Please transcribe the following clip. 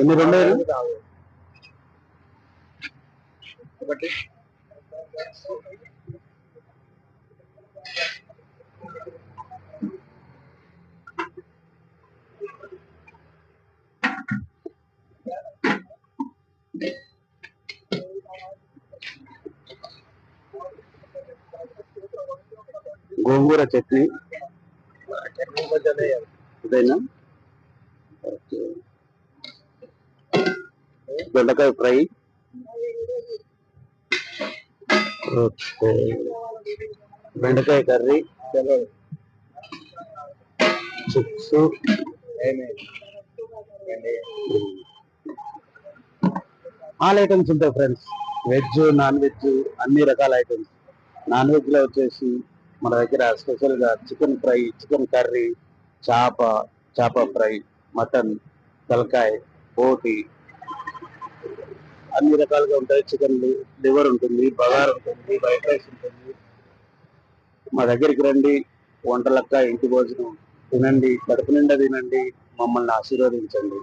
ఎన్ని రెండు వేలు ఒకటి గోంగూర చట్నీ చట్నీ కొంచెం వేయాలి. ఇదేనా ఓకే దొండకాయ ఫ్రై. ఓకే. బెండకాయ కర్రీ. చిప్స్. ఆల్ ఐటమ్స్ ఉంటాయి ఫ్రెండ్స్. వెజ్ నాన్ వెజ్ అన్ని రకాల ఐటమ్స్. నాన్ వెజ్లో వచ్చేసి మన దగ్గర స్పెషల్గా చికెన్ ఫ్రై చికెన్ కర్రీ చేప చేప ఫ్రై మటన్ తలకాయ బోటి అన్ని రకాలుగా ఉంటాయి. చికెన్ లివర్ ఉంటుంది బగార్ ఉంటుంది వైట్ రైస్ ఉంటుంది. మా దగ్గరికి రండి వంటలక్క ఇంటి భోజనం తినండి కడుపు నిండా తినండి మమ్మల్ని ఆశీర్వదించండి.